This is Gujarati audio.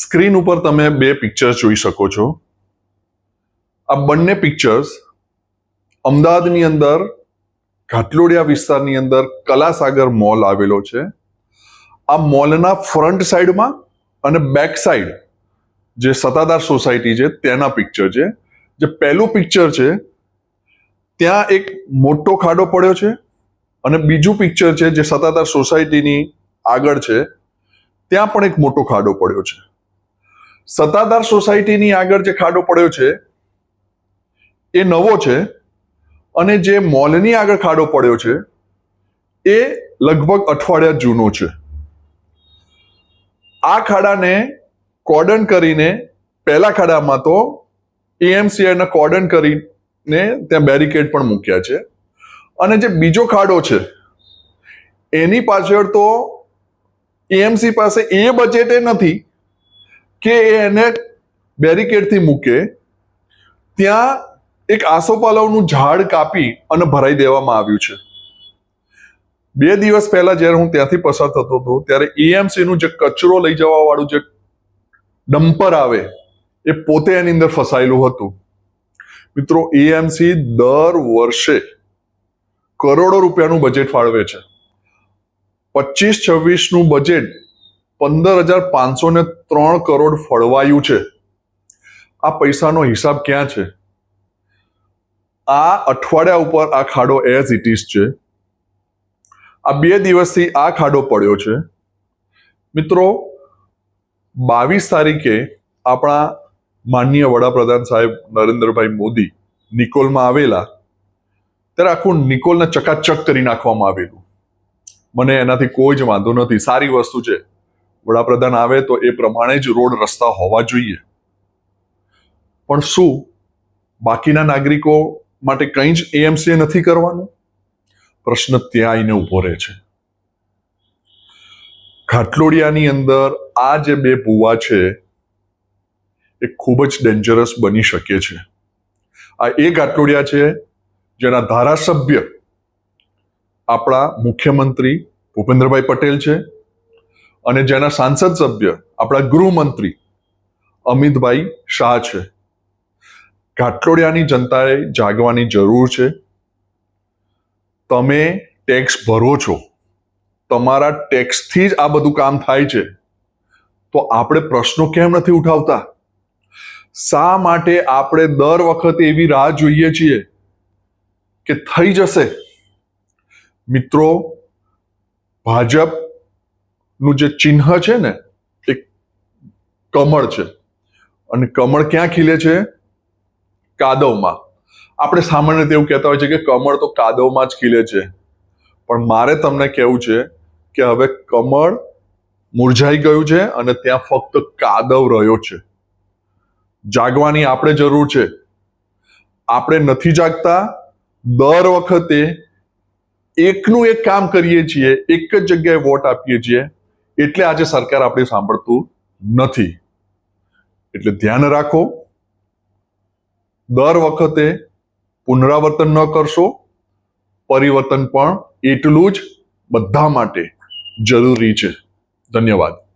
સ્ક્રીન ઉપર તમે બે પિક્ચર્સ જોઈ શકો છો. આ બંને પિક્ચર્સ અમદાવાદની અંદર, ઘાટલોડિયા વિસ્તારની અંદર કલાસાગર મોલ આવેલો છે. આ મોલના ફ્રન્ટ સાઈડમાં અને બેક સાઈડ જે સત્તાધાર સોસાયટી છે તેના પિક્ચર છે. જે પહેલું પિક્ચર છે, ત્યાં એક મોટો ખાડો પડ્યો છે અને બીજું પિક્ચર છે જે સત્તાધાર સોસાયટીની આગળ છે, ત્યાં પણ એક મોટો ખાડો પડ્યો છે. સત્તાધાર સોસાયટીની આગળ જે ખાડો પડ્યો છે, એ નવો છે અને જે મોલની આગળ ખાડો પડ્યો છે, એ લગભગ અઠવાડિયા જૂનો છે. આ ખાડાને કોર્ડન કરીને, પહેલા ખાડામાં તો એએમસીઆઈના કોર્ડન કરીને ત્યાં બેરિકેડ પણ મૂક્યા છે. અને જે બીજો ખાડો છે, એની પાછળ તો એએમસી પાસે એ બજેટે નથી કે એને બેરિકેડથી મૂકે, ત્યાં એક આસોપાલવનું ઝાડ કાપી અને ભરાઈ દેવામાં આવ્યું છે. બે દિવસ પહેલા જ્યારે હું ત્યાંથી પસાર થતો હતો, ત્યારે એએમસીનું જે કચરો લઈ જવા વાળું જે ડમ્પર આવે, એ પોતે એની અંદર ફસાયેલું હતું. મિત્રો, એએમસી દર વર્ષે કરોડો રૂપિયાનું બજેટ ફાળવે છે. પચીસ છવ્વીસનું બજેટ પંદર હજાર પાંચસો ને ત્રણ કરોડ ફળવાયું છે. આ પૈસાનો હિસાબ ક્યાં છે? આ અઠવાડિયા ઉપર આ ખાડો એઝ ઇટ ઇઝ છે. આ બે દિવસથી આ ખાડો પડ્યો છે. મિત્રો, બાવીસ તારીખે આપણા માનનીય વડાપ્રધાન સાહેબ નરેન્દ્રભાઈ મોદી નિકોલમાં આવેલા. ત્યારે આખું નિકોલને ચકાચક કરી નાખવામાં આવેલું. મને એનાથી કોઈ જ વાંધો નથી. સારી વસ્તુ છે. વડાપ્રધાન આવે તો એ પ્રમાણે જ રોડ રસ્તા હોવા જોઈએ. પણ શું બાકીના નાગરિકો માટે કંઈ જ એએમસીએ નથી કરવાનું? પ્રશ્ન ત્યાં આવીને ઊભો રહે છે. ઘાટલોડિયાની અંદર આ જે બે ભૂવા છે, એ ખૂબ જ ડેન્જરસ બની શકે છે. આ એ ઘાટલોડિયા છે, જેના ધારાસભ્ય આપણા મુખ્યમંત્રી ભૂપેન્દ્રભાઈ પટેલ છે. અને જેના સાંસદ સભ્ય આપણા ગૃહમંત્રી અમિતભાઈ શાહ છે. ઘાટલોડિયાની જનતાએ જાગવાની જરૂર છે. તમે ટેક્સ ભરો છો. તમારા ટેક્સથી જ આ બધું કામ થાય છે. તો આપણે પ્રશ્નો કેમ નથી ઉઠાવતા? શા માટે આપણે દર વખતે એવી રાહ જોઈએ છીએ કે થઈ જશે? મિત્રો ભાજપનું જે ચિહ્ન છે ને, એ કમળ છે. અને કમળ ક્યાં ખીલે છે? કાદવમાં. આપણે સામાન્ય રીતે એવું કહેતા હોય છે કે કમળ તો કાદવમાં જ ખીલે છે. પણ મારે તમને કહેવું છે કે હવે કમળ મુરઝાઈ ગયું છે અને ત્યાં ફક્ત કાદવ રહ્યો છે. જાગવાની આપણે જરૂર છે. આપણે નથી જાગતા. દર વખતે એકનું એક કામ કરીએ છીએ, એક જ જગ્યાએ વોટ આપીએ છીએ. એટલે આજે સરકાર આપણી સાંભળતું નથી. એટલે ધ્યાન રાખો. દર વખતે પુનરાવર્તન ન કરશો. પરિવર્તન પણ એટલું જ બધા માટે જરૂરી છે. ધન્યવાદ.